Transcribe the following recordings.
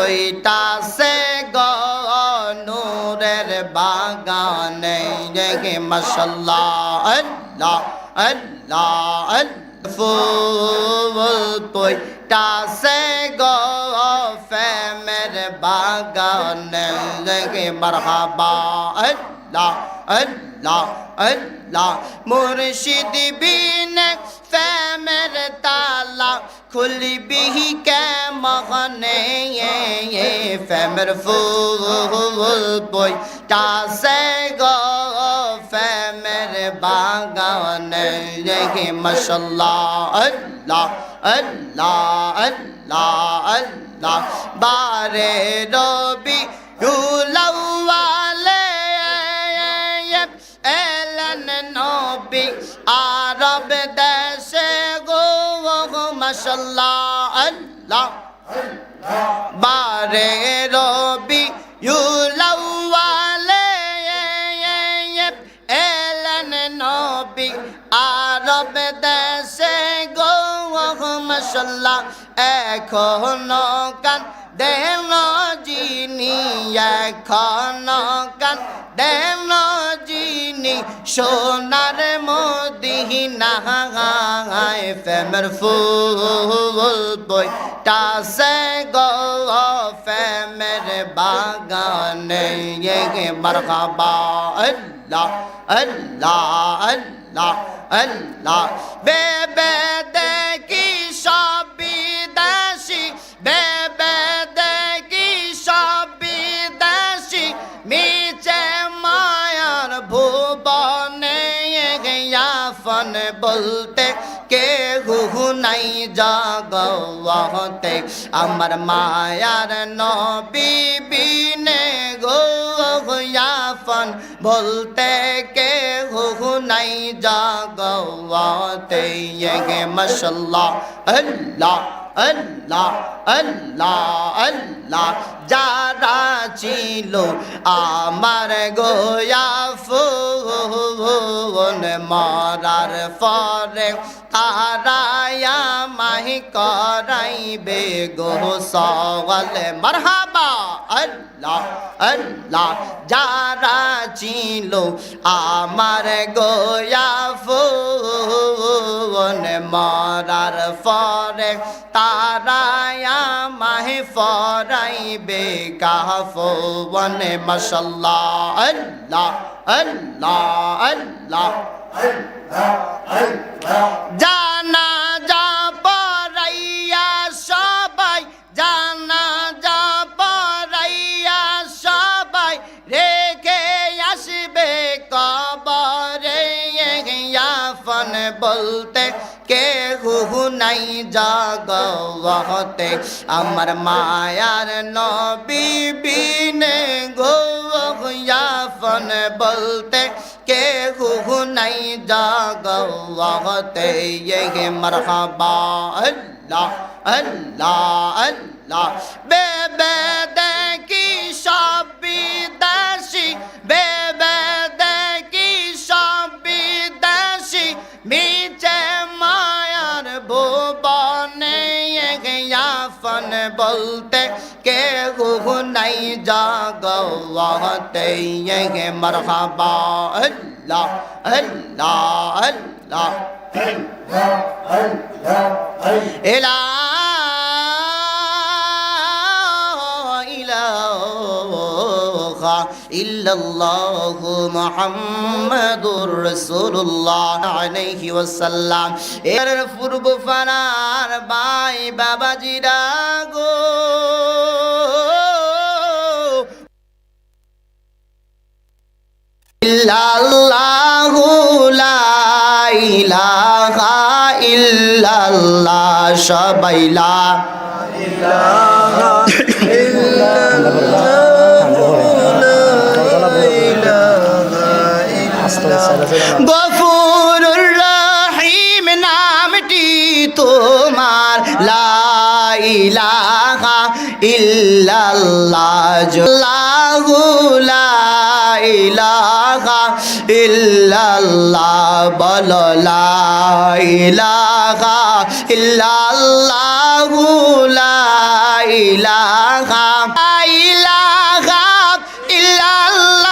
ওইটাছে গো নূরের বাগানে রেগে মশাল্লাহ, আল্লাহ আল্লাহ, ফুল পইটাছে গো ফেমের বাগানে রেগে মারহাবা, আল্লাহ আল্লাহ আল্লাহ। মুর্শিদ বিন ফেমের তালা খুলবি কে মগনে ফেমের ফুল বই টাসে গো, ফেমের বাগানে রেগে মশাল্লাহ, আল্লাহ আল্লাহ আল্লাহ আল্লাহ। বারে রবি উলাওয়ালে মশাল্লাহ আল্লাহ। বারে রবি ইউলাওয়ালে এলেন নবী। আরব দেশে গো মশাল্লাহ এখনও কান দেন জিনি এখনও কান দেন সোনার মদিনা ফেমের ফুল বই টাসে গো ফেমের বাগানে মারহাবা। আল্লাহ আল্লাহ আল্লাহ আল্লাহ। বেবে দেখি বলতে কে হু নাই জগতে আমার মায়ার নবী বিনে গো ইয়াফন বলতে কে হু নাই জগতে গে মশাল্লাহ, আল্লাহ। আল্লাহ আল্লাহ আল্লাহ, যারা ছিল আমার গোয়া ফুন মরার পরে তারায়া মাহি করাইবে গো সগলে মারহাবা, আল্লাহ আল্লাহ, যারা ছিল আমার গোয়া ফুন মরার ফরে তারায়া মাহে ফরাইবে কাহফনে মশাল্লাহ আল্লাহ আল্লাহ আল্লাহ। জানা যা পরাইয়া বলতে কে হু নাই জাগতে আমার মায়ার নবী বিনে গো ইয়াফন বলতে কে হু নাই জাগতে ইয়ে মরহবা আল্লাহ আল্লাহ আল্লাহ। বে বে দেখি সবি দাসি বে বলতে কে গুহু নাই জাগতে হে মরহাবা। আল্লাহ আল্লাহ আল্লাহ। আল্লাহ আল্লাহ إلا الله محمد رسول الله عليه وسلم. إلى فرب فرار باي بابا جيراغو إلا الله لا إله إلا الله شبيلا إلا الله إلا الله ইল্লাল্লাহ জল্লাহু লা ইলাহা ইল্লাল্লাহ বলো লা ইলাহা ইল্লাল্লাহু লা ইলাহা ইলাহা ইল্লাল্লাহু।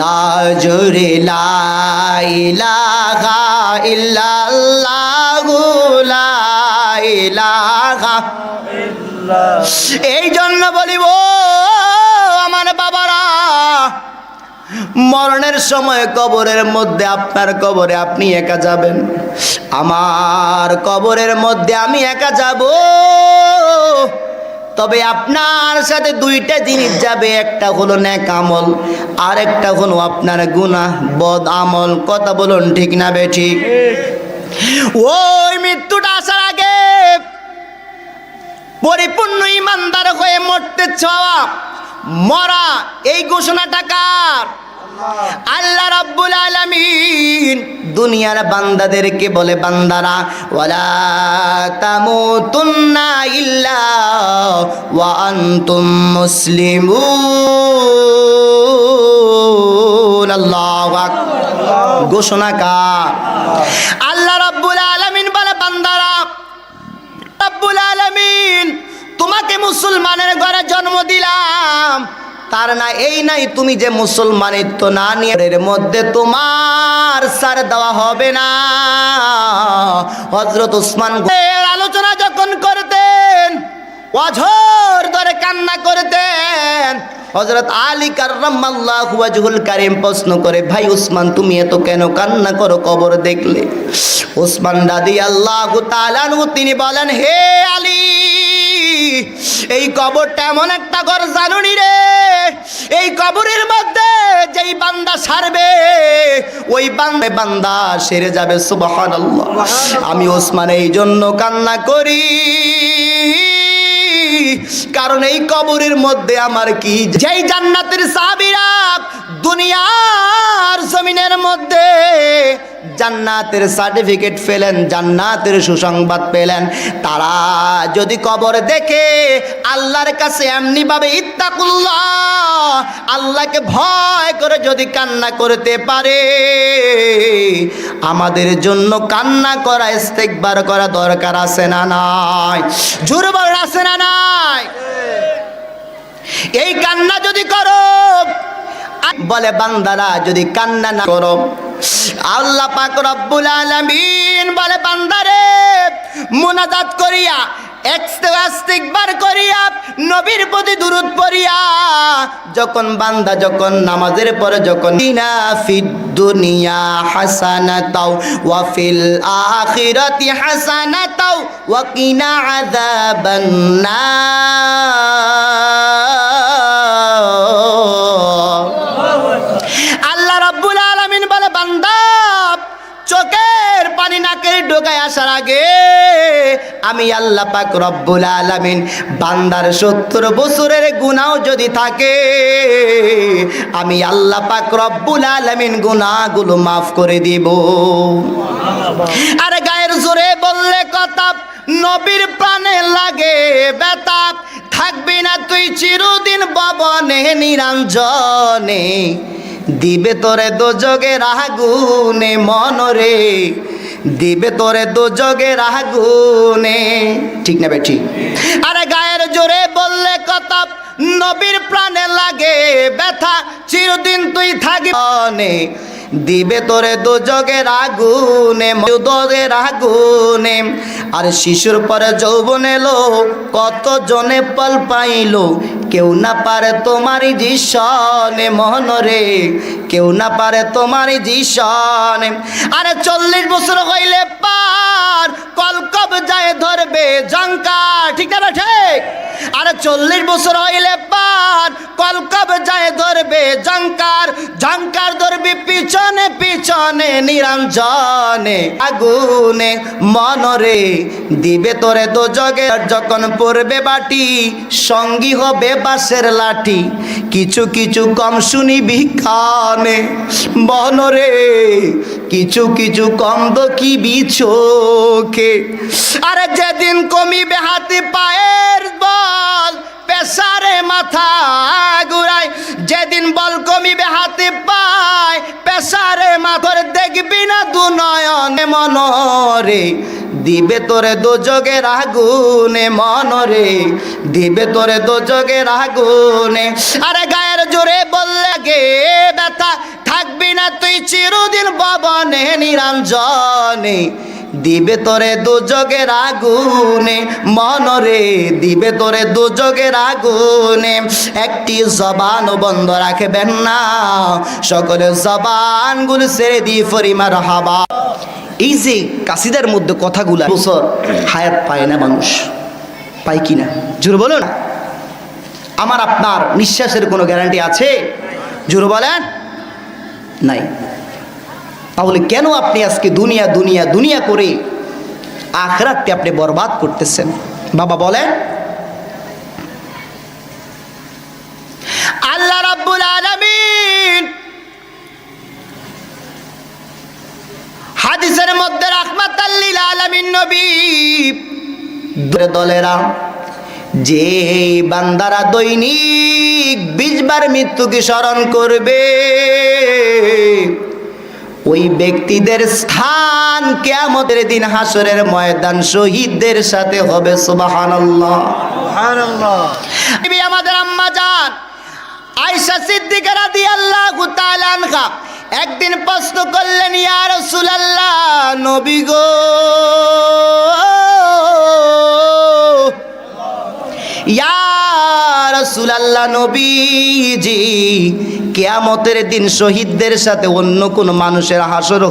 লা জোরে লা ইলাহা ইল্লাল্লাহু লা এই জন্য বলিব, আমার বাবারা, মরণের সময় কবরের মধ্যে আপনার কবরে আপনি একা যাবেন। আমার কবরের মধ্যে আমি একা যাব। তবে আপনার সাথে দুইটা জিনিস যাবে, একটা হলো ন্যাক আমল, আর একটা হলো আপনার গুনাহ, বদ আমল। কথা বলুন ঠিক না বে ঠিক ওই মৃত্যুটা আসার আগে পরিপূর্ণ ইমানদার হয়ে মরতে চাওয়া, মরা, এই ঘোষণাটা কার? আল্লাহ রাব্বুল আলামিন দুনিয়ার বান্দাদেরকে বলে, বান্দারা, ওয়ালা তামুতুন্না ইল্লা ওয়া আনতুম মুসলিমুন। আল্লাহু আকবার। ঘোষণা আল্লাহ রাব্বুল আলামিন বলে, বান্দারা, রব্বুল আলামিন, তোমাকে মুসলমানের ঘরে জন্ম দিলাম। তার না এই নাই, তুমি যে মুসলমানিত্ব না নিয়ে মধ্যে তোমার সার দেওয়া হবে না। হজরত উসমান আলোচনা যখন করতেন, অঝর ধরে কান্না করতেন হজরত আলী ওয়াজহুল কারিম প্রশ্ন করে, ভাই উসমান, তুমি এত কেন কান্না করো? কবর দেখলে। উসমান দাদি আল্লাহ তিনি বলেন, হে আলী এই কবরটা এমন একটা ঘর জানুনি রে। এই কবরের মধ্যে যেই বান্দা সারবে ওই বান্দা বান্দা সেরে যাবে সুবহানাল্লাহ। আমি ওসমান এই জন্য কান্না করি। কারণ এই কবরের মধ্যে আমার কি যেই জান্নাতের সাবিরা দুনিয়ার জমিনের মধ্যে জান্নাতের সার্টিফিকেট পেলেন, জান্নাতের সুসংবাদ পেলেন। তারা যদি কবর দেখে আল্লাহর কাছে এমনিভাবে ইত্তাকুল্লাহ, আল্লাহকে ভয় করে যদি কান্না করতে পারে, আমাদের জন্য কান্না করা, ইস্তেকবার করা দরকার আছে না নাই? জোরবার আছে না নাই? এই কান্না যদি করো বলে, বান্দারা, যদি কান্না না করো। আল্লাহ পাক রব্বুল আলামিন বলে, বান্দারে, মুনাজাত করিয়া একবার করিয়া, নবীর প্রতি দুরুদ পড়িয়া, যখন বান্দা যখন নামাজের পরে যখন দুনিয়া হাসানাতাও, ওয়া ফিল আখিরাতি হাসানাতাও, ওয়া কিনা আযাবান রাব্বুল আলামিন বলে, বান্দা, চোখের পানি নাকের ঢোকায় আসার আগে আমি আল্লাহ পাক রব্বুল আলামিন বান্দার সত্তর বছরের গুনাও যদি থাকে, আমি আল্লাহ পাক রব্বুল আলামিন গুনাহগুলো মাফ করে দিব। আরে গায়ের জোরে বললে কথা, নবীর প্রাণে লাগে বেতা থাকবি না তুই চিরদিন ববনে, নিরঞ্জনে। দিবে তোরে দোজগের আগুনে মনরে, দিবে তোরে দোজগের আগুনে ঠিক না বেঠি? আরে গায়ের জোরে বললে কত নবীর প্রাণে লাগে ব্যথা, চিরদিন তুই থাকি মনে। দিবে তোরে দোজগের আগুনে দোজের আগুনে আর শিশুর পরে যৌবন এলো কত জনে পল পাইলো কেউ না পারে তোমারই জীষণে মহনরে কেউ না পারে তোমারই জীষণে আরে চল্লিশ বছর হইলে পার, কলকব যায় ধরবে জঙ্কা ঠিক না ঠিক? আরে চল্লিশ বছর হইলে পার, কলকব যায় ধরবে জঙ্কার জঙ্কার ধরবি পিছনে পিছনে, নিরঞ্জনে, আগুনে। মনরে দিবে তোরে তো জগে যখন পড়বে বাটি, সঙ্গী হবে বাসের লাঠি। কিছু কিছু কম শুনিবি কানে বনরে কিছু কিছু কম দকিবি চোখে আরে যেদিন কমিবে হাতে পায়ের বল, পেশারে মাথা দেখবি না দু নয়নে মনরে, দিবে তোরে দোজগের আগুনে মনরে, দিবে তোরে ধ্বজোগে রাগুনে আরে গায়ের জোরে বললে গে ব্যথা, থাকবি না তুই চিরদিন ববনে নিরঞ্জনে। দিবে তোরে দুযোগের আগুনে, মনরে দিবে তোরে দুযোগের আগুনে। একটি জবান বন্ধ রাখবেন না, সকলে জবানগুলো ছেড়ে দিয়ে ফরিমার হাবা এই যে কাসিদার মধ্যে কথাগুলো, বছর হায়াত পায় না মানুষ, পায় কি না? জোর বলো না আমার আপনার নিঃশ্বাসের কোনো গ্যারান্টি আছে? জোর বলেন। নাই। তাহলে কেন আপনি আজকে দুনিয়া দুনিয়া দুনিয়া করে আখরাতকে আপনি বরবাদ করতেছেন? বাবা বলেন, আল্লাহ রাব্বুল আলামিন হাদিসের মধ্যে রাহমাতাল্লিল আলামিন নবী দলে দলেরা, যে বান্দারা দৈনিক বিশবার মৃত্যুকে স্মরণ করবে ওই ব্যক্তিদের স্থান কেয়ামতের দিন হাসরের ময়দান শহীদদের সাথে হবে সুবহানাল্লাহ। বিবি আমাদের আম্মা জান আয়েশা সিদ্দিকা রাদিয়াল্লাহু তাআলা আনহা একদিন প্রশ্ন করলেন ইয়া রাসূলুল্লাহ নবী গো ইয়া রাসূলুল্লাহ নবীজি কেয়ামতের দিন শহীদদের সাথে অন্য কোন মানুষের হাসর